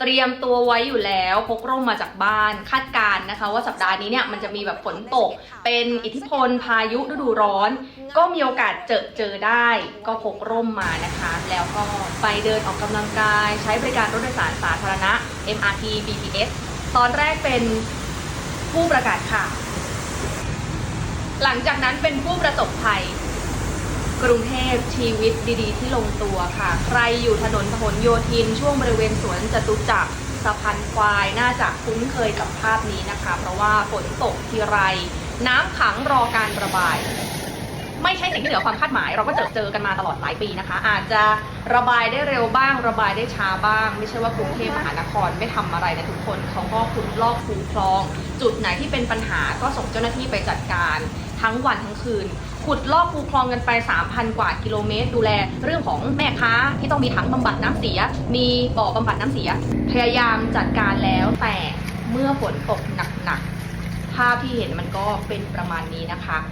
เตรียมตัวไว้อยู่แล้วพกร่มมาจากบ้านคาดการณ์นะคะ ว่าสัปดาห์นี้เนี่ยมันจะมีแบบฝนตก เป็นอิทธิพลพายุฤดูร้อน ก็มีโอกาสเจอเจอได้ ก็พกร่มมานะคะ แล้วก็ไปเดินออกกำลังกาย ใช้บริการรถโดยสารสาธารณะ MRT BTS ตอนแรกเป็นผู้ประกาศข่าวหลังจากนั้นเป็นผู้ประสบภัย กรุงเทพชีวิตดีๆ ที่ลงตัวค่ะ ใครอยู่ถนนพหลโยธิน ช่วงบริเวณสวนจตุจักรสะพานควายน่าจะคุ้นเคยกับภาพนี้นะคะ เพราะว่าฝนตกทีไร น้ำขังรอการระบาย ไม่ใช่สิ่งที่เหนือความคาดหมาย เราก็เจอเจอกันมาตลอดหลายปีนะคะ อาจจะระบายได้เร็วบ้าง ระบายได้ช้าบ้าง ไม่ใช่ว่ากรุงเทพมหานครไม่ทำอะไรนะทุกคนเขาก็ขุดลอกคูคลอง จุดไหนที่เป็นปัญหาก็ส่งเจ้าหน้าที่ไปจัดการทั้งวันทั้งคืน ขุดลอกคูคลองกันไป 3,000 กว่ากิโลเมตร ดูแลเรื่องของแม่ค้าที่ต้องมีถังบำบัดน้ำเสีย มีบ่อบำบัดน้ำเสีย พยายามจัดการแล้วแต่เมื่อฝนตกหนักๆภาพที่เห็นมันก็เป็นประมาณนี้นะคะ